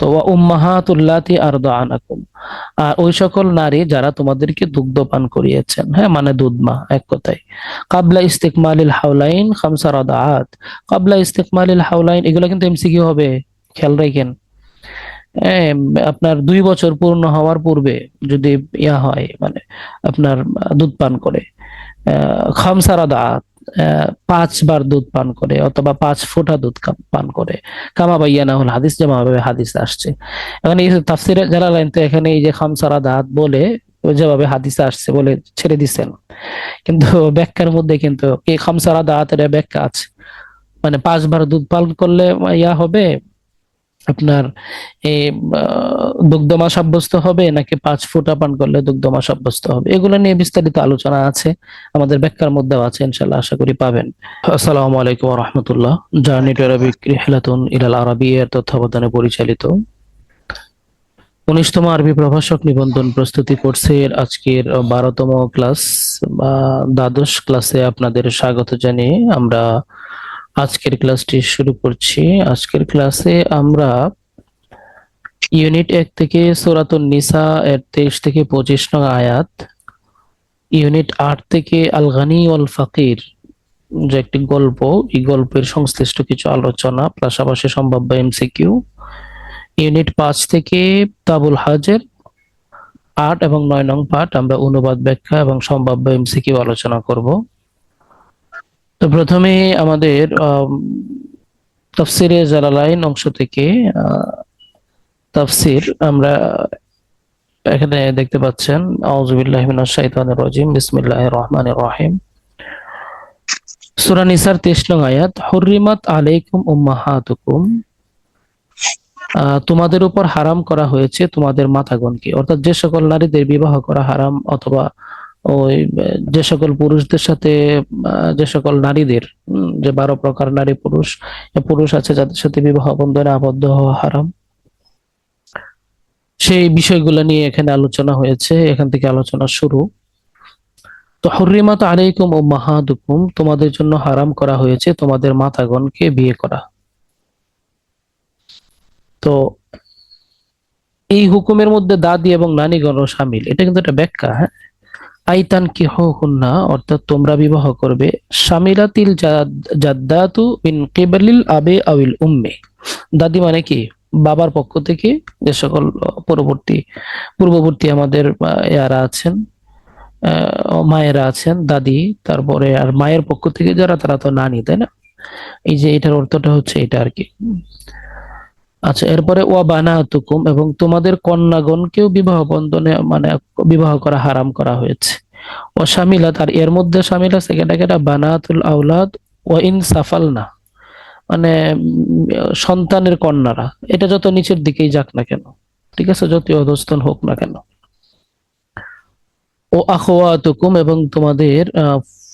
তো উম্মাহাতুল্লাতি আর ওই সকল নারী যারা তোমাদেরকে দুগ্ধ পান করিয়েছেন হ্যাঁ মানে দুধ মা এক কথায়। কাবলা ইস্তিকমালিল হাওলাইন খামসা রাদাআত। কাবলা ইস্তিকমালিল হাওলাইন এগুলো কিন্তু এমসিকিউ হবে খেয়াল রাখেন। আপনার দুই বছর পূর্ণ হওয়ার পূর্বে যদি ইয়া হয় মানে আপনার দুধ পান করে আহ, খামসা রাদাআত। আহ, পাঁচবার দুধ পান করে অথবা পাঁচ ফোঁটা দুধ পান করে। কামা বাইয়ানা হল হাদিস যেভাবে হাদিস আসছে। এখানে এই তাফসিরে জালালাইন তো এখানে এই যে খামসারা দাঁত বলে যেভাবে হাদিসে আসছে বলে ছেড়ে দিচ্ছেন কিন্তু ব্যাখ্যার মধ্যে কিন্তু এই খামসারা দাঁতের ব্যাখ্যা আছে। মানে পাঁচবার দুধ পালন করলে ইয়া হবে আপনার দুগ্ধমা সাব্যস্ত হবে নাকি পাঁচ ফোঁটা পান করলে দুগ্ধমা সাব্যস্ত হবে? এগুলো নিয়ে বিস্তারিত আলোচনা আছে, আমাদের ব্যাখ্যার মধ্যেও আছে ইনশাল্লাহ আশা করি পাবেন। আসসালামু আলাইকুম রহমতুল্লাহ জার্নি টু আরবিক রিহলাতুন ইলাল আরবি এর তত্ত্বাবধানে পরিচালিত। উনিশতম আরবি প্রভাষক নিবন্ধন প্রস্তুতি কোর্সের আজকের বারোতম ক্লাস বা দ্বাদশ ক্লাসে আপনাদের স্বাগত জানিয়ে আমরা আজকের ক্লাসটি শুরু করছি। আজকের ক্লাসে আমরা ইউনিট এক থেকে সূরাতুন নিসা এর তেইশ থেকে পঁচিশ নং আয়াত, ইউনিট আট থেকে আল গানি ওয়াল ফাকির যে একটি গল্প, এই গল্পের সংশ্লিষ্ট কিছু আলোচনা, পাশাপাশি সম্ভাব্য এমসিকিউ, ইউনিট পাঁচ থেকে তাবুল হাজের আট এবং নয় নং পাঠ আমরা অনুবাদ, ব্যাখ্যা এবং সম্ভাব্য এমসিকিউ আলোচনা করব। তো প্রথমে আমাদের আম, তাফসিরে জালালাইন অংশ থেকে আহ, তাফসির আমরা এখানে দেখতে পাচ্ছেন আউযুবিল্লাহি মিনাশ রহমানির রহিম। সূরা নিসার 23 নং আয়াত হুররিমাত আলাইকুম উম্মাহাতুকুম। আহ, তোমাদের উপর হারাম করা হয়েছে তোমাদের মাতাগণকে অর্থাৎ যে সকল নারীদের বিবাহ করা হারাম অথবা ওই যে সকল পুরুষদের সাথে যে সকল নারীদের যে বারো প্রকার নারী পুরুষ পুরুষ আছে যাদের সাথে বিবাহ বন্ধনে আবদ্ধ হওয়া হারাম। সেই বিষয়গুলো নিয়ে এখানে আলোচনা হয়েছে, এখান থেকে আলোচনা শুরু। তো হুররিমাত আলাইকুম ও মাহাদুকুম, তোমাদের জন্য হারাম করা হয়েছে তোমাদের মাতাগণকে বিয়ে করা। তো এই হুকুমের মধ্যে দাদি এবং নানিগণও সামিল, এটা কিন্তু একটা ব্যাখ্যা হ্যাঁ? আইতান কি হুন্না, অর্থাৎ তোমরা বিবাহ করবে শামিলাতিল জাদ- জাদ্দাতু মিন কিবালিল আবে আউল উম্মে। দাদি মানে কি? বাবার পক্ষ থেকে যে সকল পরবর্তী, পূর্ববর্তী আমাদের ইয়ারা আছেন মায়েরা আছেন, দাদি, তারপরে আর মায়ের পক্ষ থেকে যারা, তারা তো নানি, তাই না? এই যে এটার অর্থটা হচ্ছে এটা আর কি। আচ্ছা এরপরে ওয়া বানাতুকুম এবং তোমাদের কন্যাগণকেও বিবাহ বন্ধনে মানে বিবাহ করা হারাম করা হয়েছে। ও শামিলাত আর এর মধ্যে শামিল আছে কেটা কেটা? বানাতুল আউলাদ ও ইন সাফালনা। মানে সন্তানের কন্যারা। এটা যত নিচের দিকেই যাক না কেন। ঠিক আছে? যতই অধস্তন হোক না কেন। ও আখওয়াতুকুম এবং তোমাদের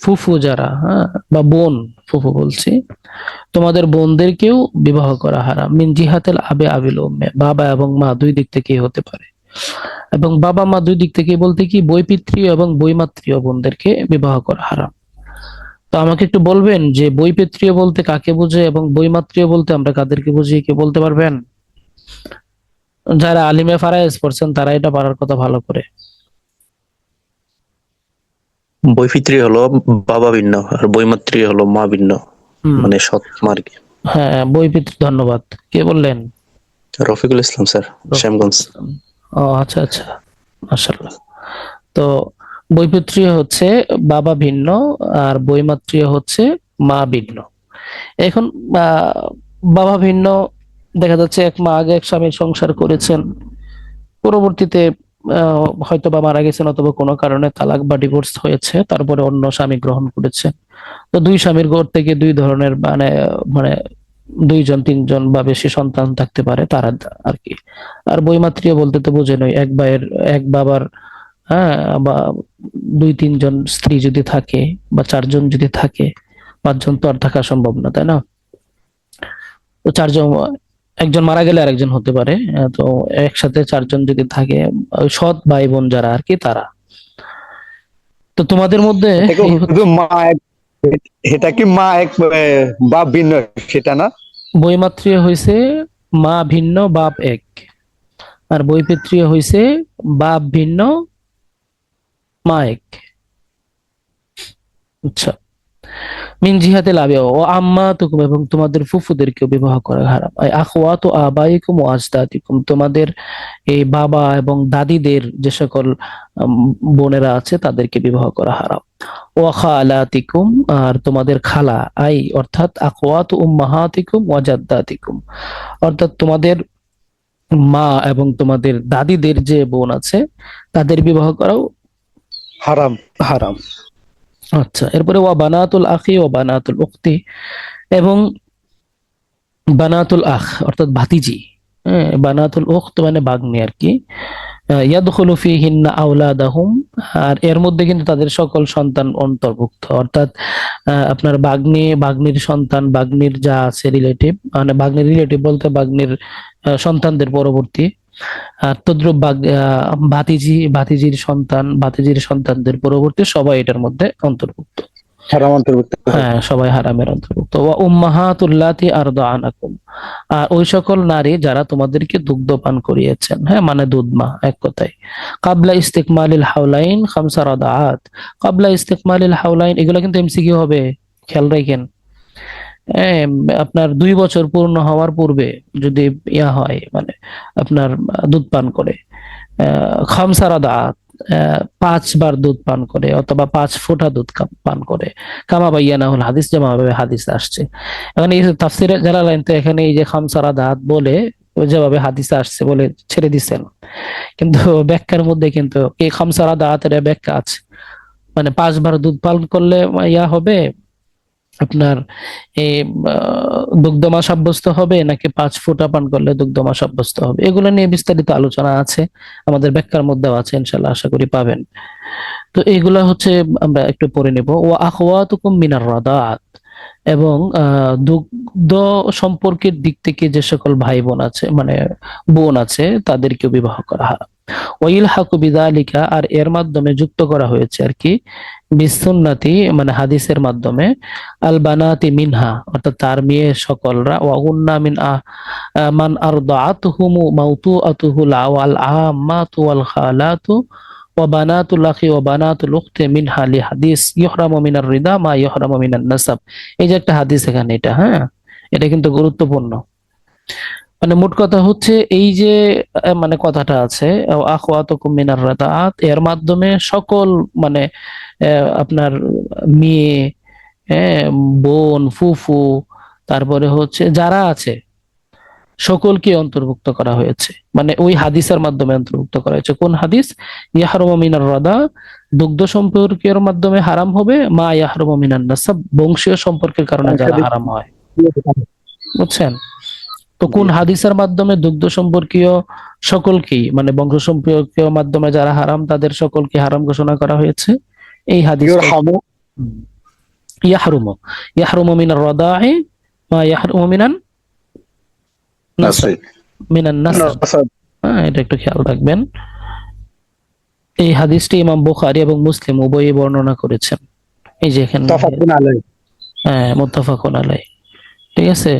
ফুফু যারা হ্যাঁ বা বোন, ফুফু বলছি, তোমাদের বোনদেরকেও বিবাহ করা হারাম। মিন জিহাতেল আবে আবিল বাবা এবং মা দুই দিক থেকে হতে পারে। এবং বাবা, মা দুই দিক থেকে বলতে কি বৈপিত্রীয় এবং বৈমাত্রীয় বোনদেরকে বিবাহ করা হারাম। তো আমাকে একটু বলবেন যে বৈপিত্রীয় বলতে কাকে বুঝে এবং বৈমাত্রীয় বলতে আমরা কাদেরকে বুঝি কে বলতে পারবেন? যারা আলিমে ফারায়েজ পড়ছেন, তারা এটা পারার কথা ভালো করে। বৈপিত্রী হলো বাবা ভিন্ন আর বৈমাত্রী হলো মা ভিন্ন। মানে সৎ মা আর কি। হ্যাঁ বৈপিত্রী ধন্যবাদ। কে বললেন? রফিকুল ইসলাম স্যার শ্যামগঞ্জ। ও আচ্ছা আচ্ছা। মাশাআল্লাহ। তো বৈপিত্রীয় হচ্ছে বাবা ভিন্ন আর বৈমাত্রীয় হচ্ছে মা ভিন্ন। এখন আহ, বাবা ভিন্ন দেখা যাচ্ছে এক মা আগে এক স্বামীর সংসার করেছেন। পরবর্তীতে হয়তো বা মারা গেছেন অথবা কোনো কারণে তালাক বা ডিভোর্স হয়েছে, তারপরে অন্য স্বামী গ্রহণ করেছে। তো দুই স্বামীর ঘর থেকে দুই ধরনের মানে মানে দুইজন, তিনজন বা বেশি সন্তান থাকতে পারে তারা আর কি। আর বৈমাত্রীয় বলতে তো বোঝে নয়, এক ভাইয়ের, এক বাবার হ্যাঁ বা দুই, তিনজন স্ত্রী যদি থাকে বা চারজন যদি থাকে, পাঁচজন তো আর থাকা সম্ভব না, তাই না? তো চারজন একজন মারা গেলে আরেকজন হতে পারে তো একসাথে চারজন যদি থাকে সৎ ভাই বোন যারা আর কি তারা। তো তোমাদের মধ্যে মা এটা কি মা এক বাপ ভিন্ন সেটা না? বৈমাত্রীয় হয়েছে মা ভিন্ন বাপ এক। আর বৈপিত্রীয় হইছে বাপ ভিন্ন মা এক। আচ্ছা। মিন জিহাতে লাভে ও আম্মা তুকুম এবং তোমাদের ফুফুদেরকেও বিবাহ করা হারাম। আই আখওয়াত ও আবাইকুম ও আজদাতিকুম তোমাদের এই বাবা এবং দাদিদের যে সকল বোনেরা আছে তাদেরকে বিবাহ করা হারাম। ও খালাতিকুম আর তোমাদের খালা আই অর্থাৎ আখওয়াত উম্মাহাতিকুম ওয়া জাদ্দাতিকুম। অর্থাৎ তোমাদের মা এবং তোমাদের দাদিদের যে বোন আছে তাদের বিবাহ করাও হারাম। হারাম। আচ্ছা এরপরে ওয়া বানাতুল আখি ও বানাতুল উক্তি এবং বানাতুল আখ, অর্থাৎ ভাতিজি। হ্যাঁ বানাতুল উখত মানে বাগ্নি আর কি। আর এর মধ্যে কিন্তু তাদের সকল সন্তান অন্তর্ভুক্ত। অর্থাৎ আপনার বাগ্নি, বাগ্নির সন্তান, বাগ্নির যা আছে রিলেটিভ মানে বাগ্নির রিলেটিভ বলতে বাগ্নির সন্তানদের পরবর্তী। তদ্রুপ ভাতিজি ভাতিজির সন্তান ভাতিজির সন্তানদের পরবর্তী সবাই এটার মধ্যে অন্তর্ভুক্ত। হারাম অন্তর্ভুক্ত। হ্যাঁ সবাই হারামের অন্তর্ভুক্ত। ওয়া উম্মাহাতুল্লাতি আরদাআনাকুম। আর ওই সকল নারী যারা তোমাদেরকে দুগ্ধ পান করিয়েছেন হ্যাঁ মানে দুধমা এক কথায়। কাবলা ইস্তিকমালিল হাওলাইন খামসা রাদাআত। কাবলা ইস্তিকমালিল হাওলাইন এগুলো কিন্তু এমসিকিউ হবে। খেয়াল রাখেন। আপনার দুই বছর পূর্ণ হওয়ার পূর্বে যদি ইয়া হয় মানে আপনার দুধ পান করে আহ, খামসা রাদাআত আহ, পাঁচবার দুধ পান করে অথবা পাঁচ ফোঁটা দুধ পান করে। কামা বাইয়ানা হল হাদিস যেমন ভাবে হাদিস আসছে। এখন এই তাফসিরে জালালাইন তো এখানে এই যে খামসারা দাঁত বলে যেভাবে হাদিস আসছে বলে ছেড়ে দিচ্ছেন কিন্তু ব্যাখ্যার মধ্যে কিন্তু এই খামসারা দাঁতের ব্যাখ্যা আছে। মানে পাঁচবার দুধ পান করলে ইয়া হবে আপনার দুগ্ধমা সাব্যস্ত হবে নাকি পাঁচ ফোঁটা পান করলে দুগ্ধমা সাব্যস্ত হবে? এগুলো নিয়ে বিস্তারিত আলোচনা আছে, আমাদের ব্যাখ্যার মধ্যেও আছে ইনশাল্লাহ আশা করি পাবেন। তো এগুলা হচ্ছে আমরা একটু পড়ে নেব। ও আখওয়াতুকুম মিনার রাদাত, এবং দুগ্ধ সম্পর্কের দিক থেকে যে সকল ভাই বোন আছে মানে বোন আছে, তাদেরকেও বিবাহ করা হয়। ওয়াইল হাকু বিদালিকা, আর এর মাধ্যমে যুক্ত করা হয়েছে আর কি বিসুন্নাতি মানে হাদিসের মাধ্যমে আল বানাতি মিনহা অর্থাৎ তার মেয়ে সকলরা ওয়াগুন্না মিন আহ আহ, মান আরদাআতুহুমু মাউতুআতুহু লাওয়াল আম্মাতু ওয়াল খালাতু وبنات الأخ وبنات الأخت منها لحديث يحرم من الرضا ما يحرم من النسب এই যে একটা হাদিস এখানে এটা হ্যাঁ এটা কিন্তু গুরুত্বপূর্ণ মানে মোট কথা হচ্ছে এই যে আহ, মানে কথাটা আছে আখওয়াতুকুম মিনার রাদাআত এর মাধ্যমে সকল মানে আহ, আপনার মেয়ে হ্যাঁ, বোন ফুফু তারপরে হচ্ছে যারা আছে সকলকে অন্তর্ভুক্ত করা হয়েছে। মানে ওই হাদিসের মাধ্যমে অন্তর্ভুক্ত করা হয়েছে। কোন হাদিস? ইয়াহরুমু মিনার রাদা দুগ্ধ সম্পর্কের মাধ্যমে হারাম হবে মা ইয়াহরুমু মিনান নাসাব বংশীয় সম্পর্কের কারণে যারা হারাম হয়। বুঝছেন? তো কোন হাদিসের মাধ্যমে দুগ্ধ সম্পর্কীয় সকলকেই মানে বংশ সম্পর্কীয় মাধ্যমে যারা হারাম তাদের সকলকে হারাম ঘোষণা করা হয়েছে? এই হাদিস ইউরহামু ইয়াহরুমু। ইয়াহরুমু মিনার রাদা'i মা ইয়াহরুমু মিনান নাসরি। মিনান নাসাব। নাসাব। হ্যাঁ এটা একটু খেয়াল রাখবেন। এই হাদিসটি ইমাম বুখারী এবং মুসলিম উভয়ই বর্ণনা করেছেন। এই যে এখানে আলাইহি। হ্যাঁ মুত্তাফাকুন আলাই ঠিক আছে?